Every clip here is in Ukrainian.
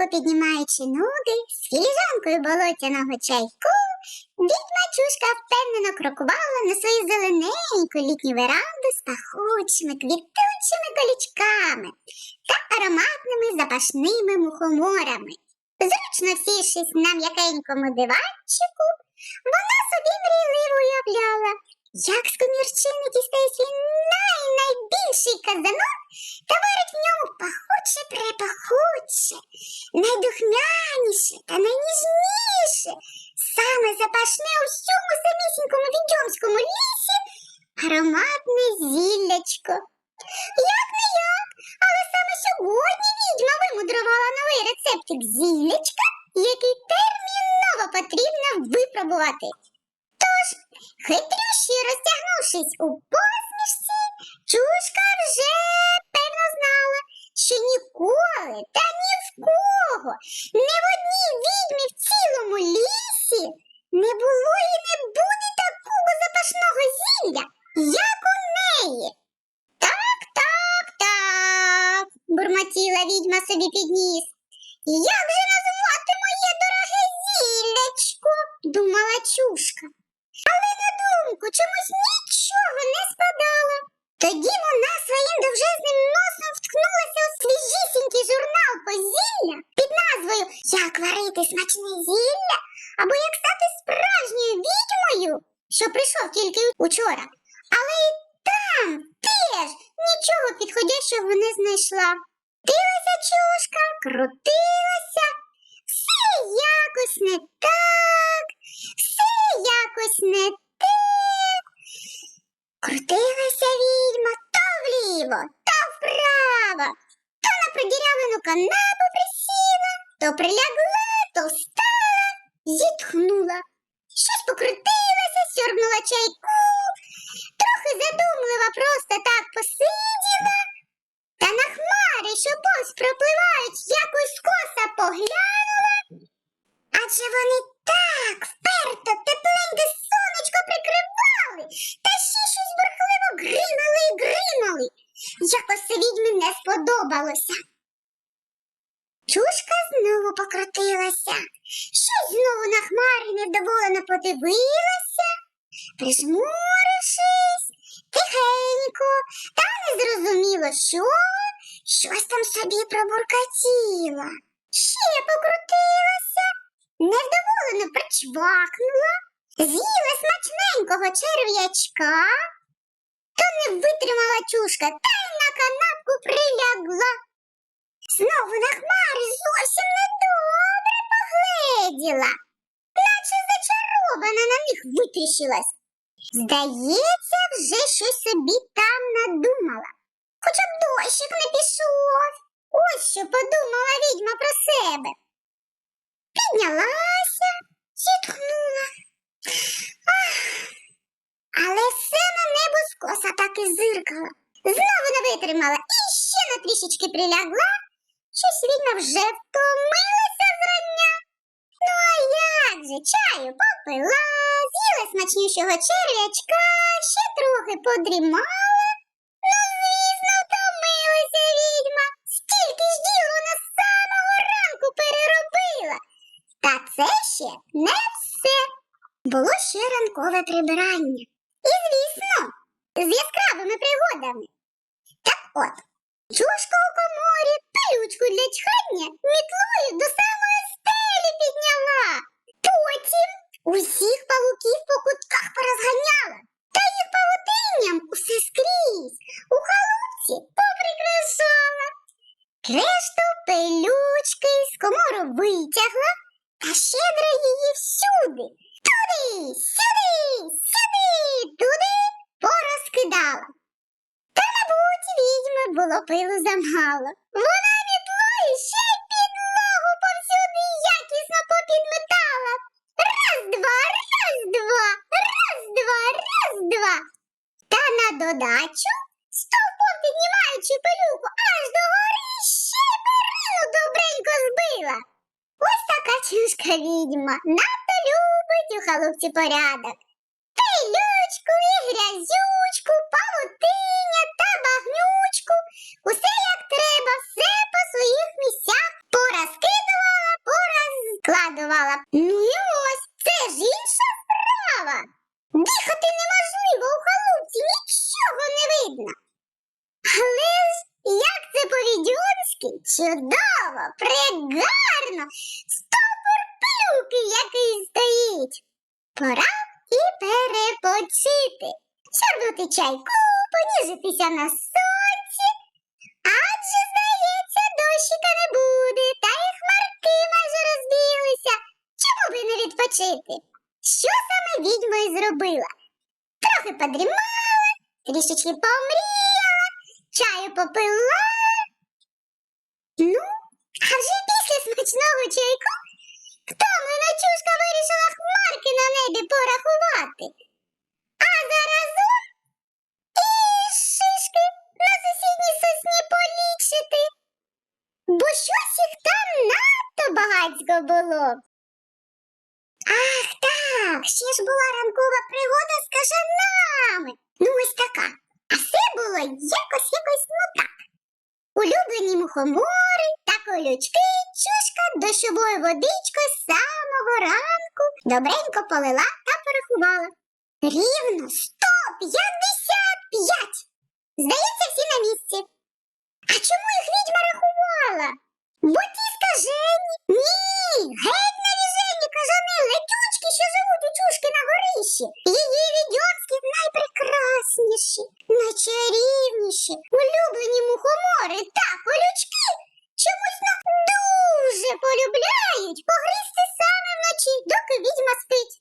високо піднімаючи ноги, з філіжанкою болотяного чайку, відьма чушка впевнено крокувала на свою зелененьку літню веранду з пахучими квітучими колючками та ароматними запашними мухоморами. Зручно сівшись на м'якенькому диванчику, вона собі мрійливо уявляла, як з комірчини дістає свій най-найбільший казанок та варить в ньому пахуче найдухмяніше та найніжніше, саме запашне у всьому самісінькому відьомському лісі ароматне зіллячко. Як не як, але саме сьогодні відьма вимудрувала новий рецептик зіллячка, який терміново потрібно випробувати. Тож, хитрющі розтягнувшись у посмішці, чушка вже певно знала, що ніколи та ні в кого, ні в одній відьмі в цілому лісі не було і не буде такого запашного зілля, як у неї. Так, так, так, бурмотіла відьма собі під ніс. Як же назвати моє дороге зіллячко? думала чушка. Але на думку чомусь нічого не спадало. Тоді вона своїм довжезним носом вткнулася у свіжісінький журнал по зілля під назвою Як варити смачне зілля або як стати справжньою відьмою, що прийшов тільки учора. Але і там теж нічого підходящого не знайшла. Дилася чушка, крутилася, все якось не так, все якось не так. Крутилася відьма то вліво, то вправо, то на продірявлену канапу присіла, то прилягла, то встала, зітхнула. Щось покрутилася, сьорбнула чайку, трохи задумлива просто так посиділа. Та на хмари, що повз пропливають, якось коса поглянула. Адже вони так вперто Якось відьмі не сподобалося. Чушка знову покрутилася, щось знову на хмари невдоволено подивилася, прижмурившись, тихенько, та не зрозуміло, що, щось там собі пробуркотіла. Ще покрутилася, невдоволено причвакнула, з'їла смачненького черв'ячка, то не витримала чушка та канапку прилягла. Знову на хмари зовсім недобре погледіла, наче зачарована на них витріщилась. Здається, вже щось собі там надумала. Хоча б дощик не пішов. Ось що подумала відьма про себе. Піднялася, зітхнула. Але все на небо скоса так і зиркала. Знову не витримала і ще на трішечки прилягла. Щось відьма вже втомилася зрання. Ну а як же, чаю попила, з'їла смачнішого черв'ячка, ще трохи подрімала. Ну, звісно, втомилася відьма. Стільки ж діл вона самого ранку переробила. Та це ще не все. Було ще ранкове прибирання. З яскравими пригодами. Так от, чушка у коморі пилючку для чхання мітлою до самої стелі підняла. Потім усіх павуків по кутках порозганяла. Та їх павутинням усе скрізь у халупці поприкрашала. Решту пилючки з комору витягла та щедро її всюди. Туди, сюди, сюди, туди порозкидала. Та, мабуть, відьми було пилу замало. Вона мітлою ще й підлогу повсюди якісно попідметала. Раз, два, раз, два, раз, два, раз, два. Та на додачу, стовпом піднімаючи пилюку аж до гори, ще й перину добренько збила. Ось така чушка відьма, надто любить у халупці порядок. Пилючку і грязючку, павутиння та багнючку. Усе як треба, все по своїх місцях порозкидувала складувала. Ну і ось, це ж інша справа. Дихати неможливо, у халупці нічого не видно. Але ж як це по-відьомськи? Чудово, прегарно, стопор пилюки який стоїть. Пора і перепочити. Сьорбнути чайку, поніжитися на не? Що саме відьма і зробила? Трохи подрімала, трішечки помріяла, чаю попила. Ну, а вже після смачного чайку втомлена чушка вирішила хмарки на небі порахувати. А заразом і шишки на сусідній сосні полічити. Бо щось їх там надто багатько було. Ах так, ще ж була ранкова пригода з кажанами. Ну ось така. А все було якось якось ну так. Улюблені мухомори та колючки чушка дощовою водичкою з самого ранку добренько полила та порахувала. Рівно 155! Здається, всі на місці. А чому їх відьма рахувала? Бо ті скажені. Ні, геть кажани, летючки, що живуть у чушки на горищі. Її відьомські найпрекрасніші, найчарівніші, улюблені мухомори та колючки чомусь ну, дуже полюбляють погризти саме вночі, доки відьма спить.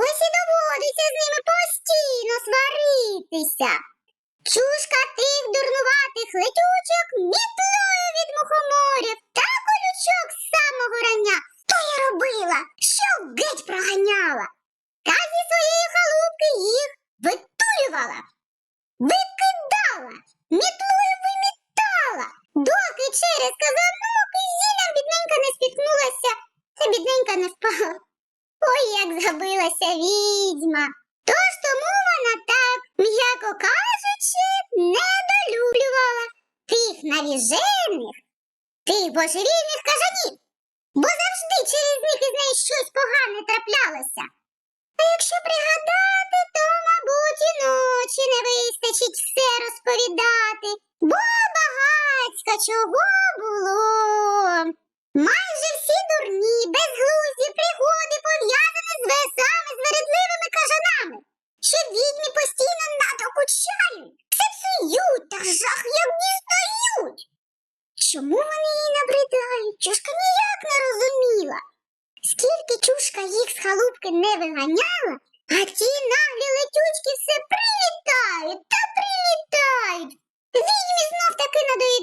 Ось і доводиться з ними постійно сваритися. Чушка тих дурнуватих летючок мітлою від мухоморів та колючок з самого рання. То й робила, що геть проганяла. Та зі своєї халупки їх витулювала, викидала, мітлою вимітала, доки через казанок зілям бідненька не спіткнулася, та бідненька не впала. Ой, як забилася відьма. Тож тому вона так, м'яко кажучи, недолюблювала тих навіжених, тих божевільних кажанів, бо завжди через них із неї щось погане траплялося. А якщо пригадати, то, мабуть, і ночі не вистачить все розповідати, бо багацька чого було. Майже всі дурні, безглузді пригоди пов'язані з весами з вередливими кажанами, що відьмі постійно надокучають, все псують та жах як дістають. Чому вони її набридають? Чушка ніяк не розуміла. Скільки чушка їх з халупки не виганяла, а ті наглі летючки все прилітають та прилітають. Відьмі знов таки надоїдають.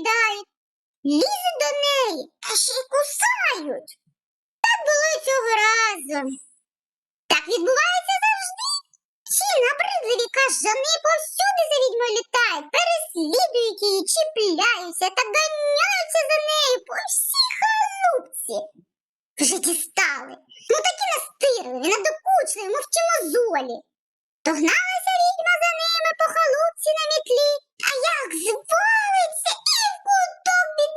Лізуть до неї та ще й кусають. Так було й цього разу. Так відбувається завжди. Ці набридливі кажани повсюди за відьмою літають, переслідують її, чіпляються та ганяються за нею по всій халупці. Вже дістали. Ну такі настирливі, надокучливі, мов чимозолі. То гналася відьма за ними по халупці на мітлі, а як звалиться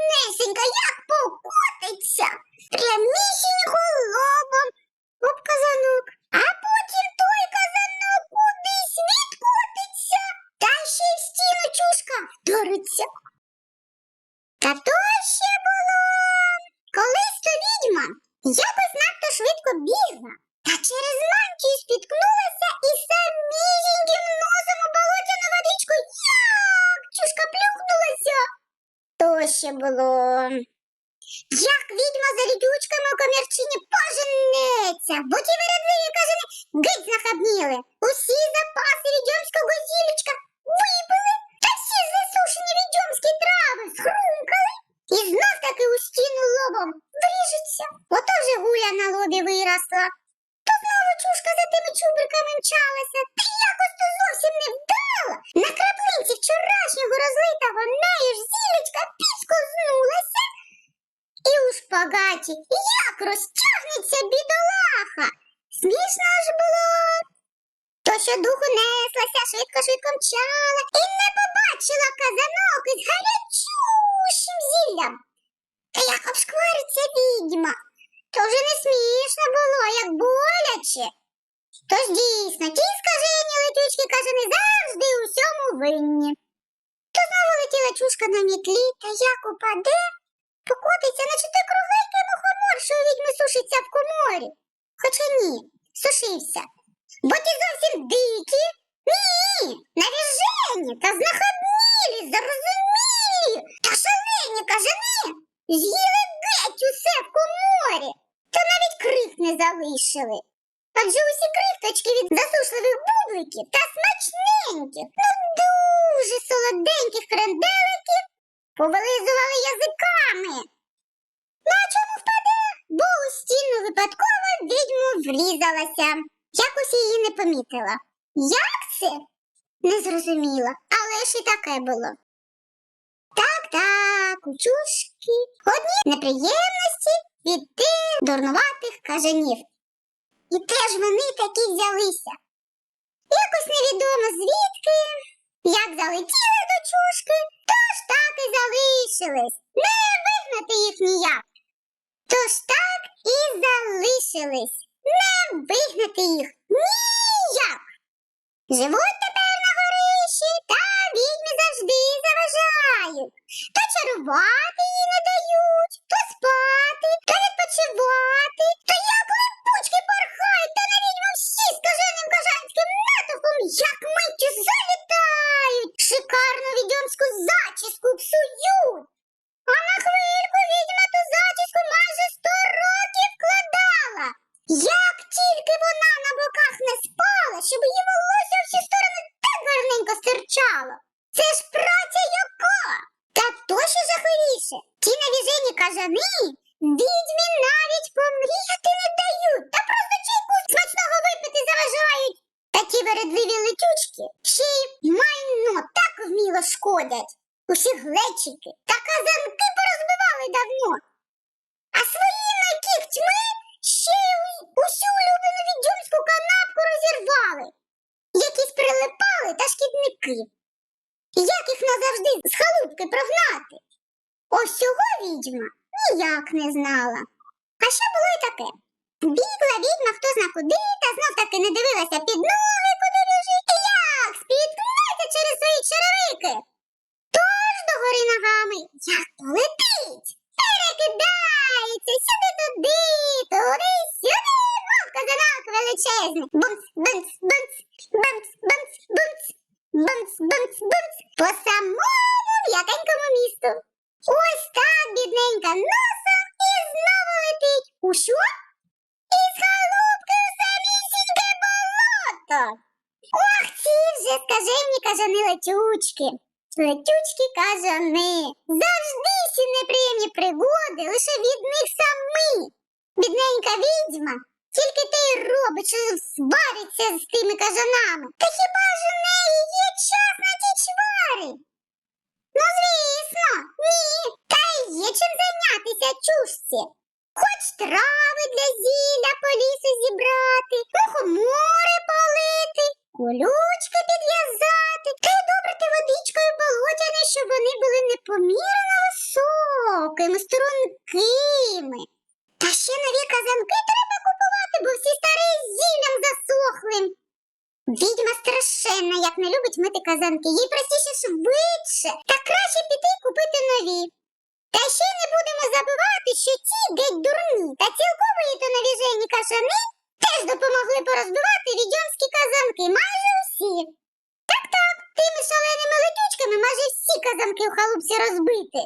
біднесенька, як покотиться, прямісінько лобом об казанок, а потім той казанок кудись відкотиться, та ще й в стіну чушка. Та то ще було, колись то відьма якось надто швидко бігла, та через мантію спіткнулася і самісіньким носом у болотяну водичку як чушка плюхнулася. То ще було. Як відьма за рідючками у комірчині поженеться, бо ті вередливі кажани геть знахабніли. Усі запаси відьомського зілечка випили, та всі засушені відьомські трави схрумкали і знов таки у стіну лобом вріжеться. Ото вже гуля на лобі виросла. То знову чушка за тими чубриками мчалася, та якось то зовсім не вдала. На краплинці вчорашнього розлитого нею ж зілечка підскознулася. І у шпагаті як розтягнеться бідолаха. Смішно ж було. То, що духу неслася, швидко-швидко мчала і не побачила казанок із гарячущим зіллям. Та як обшквариться відьма, то вже не смішно було, як боляче. Тож дійсно, ті скажені летючки кажани завжди у всьому винні. То знову летіла чушка на мітлі, та як упаде, покотиться, наче той кругленький мухомор, що у відьми сушиться в коморі. Хоча ні, сушився. Бо ті зовсім дикі. Ні, навіжені та знаходнілі, зарозумілі та шалені кажани з'їли геть усе в коморі, та навіть крих не залишили. Адже усі крихточки від засушливих бубликів та смачненьких, ну дуже солоденьких кренделиків повилизували язиками. Ну а чому впаде? Бо у стіну випадково відьму врізалася. Якось її не помітила. Як це? Не зрозуміла, але ж і таке було. Так, так, у чушки. Одні неприємності від тих дурнуватих кажанів. І теж вони такі взялися. Якось невідомо звідки, як залетіли до чушки, тож так і залишились. Не вигнати їх ніяк. Тож так і залишились. Не вигнати їх ніяк. Живуть тепер на горищі, та відьми завжди заважають. То чарувати їй не дають, то спати, то відпочивати, то як липучки порхають, та на відьму всі скаженим кожанським натовпом, як миттю залітають, шикарну відьомську зачіску псують. А на хвильку відьма ту зачіску майже сто років вкладала. Як тільки вона на боках не спала, щоб її волосся у всі сторони так гарненько стирчало. Це ж праця яка? Та то ще жахливіше. Ті навіжені кажани відьмі навіть помріяти не дають, та просто чайку смачного випити заважають. Та ті вередливі летючки ще й майно так вміло шкодять. Усі глечики та казанки порозбивали давно. А своїми кігтьми ще й усю улюблену відьомську канапку розірвали. Якісь прилипали та шкідники. Як їх назавжди з халупки прогнати? Ось цього відьма ніяк не знала. А ще було й таке. Бігла відьма хто зна куди, та знов таки не дивилася під ноги, куди біжить, і як спіткнеться через свої черевики. Догори ногами, як полетить, перекидається сюди туди, туди, сюди, мов казанок величезний. Бумц, бумц, бумц, бумц, бумц, бумц, бумц, бумц, бумц, по самому м'якенькому місту. Ось так бідненька носом і знову летить. У що? Із халупки у самісіньке болото. Ох, ці вже скажені кажани летючки. Летючки кажани. Завжди всі неприємні пригоди лише від них самі. Бідненька відьма. Тільки те й робить, що свариться з тими кажанами. Та хіба ж у неї є час на ті чвари? Ну, звісно, ні. Та й є чим зайнятися чушці. Хоч трави для зілля по лісу зібрати, мухомори полити, колючки підв'язати, та й добрити водичкою болотяне, щоб вони були непомірно високими, стрункими. Та ще нові казанки треба купувати, бо всі старі зіллям засохли. Відьма страшенна, як не любить мити казанки, їй простіше швидше, та краще піти купити нові. Та ще не будемо забувати, що ті геть дурні та цілкової то навіжені кашани теж допомогли порозбивати відьомські казанки майже усі. Так так, тими шаленими летючками майже всі казанки у халупці розбити.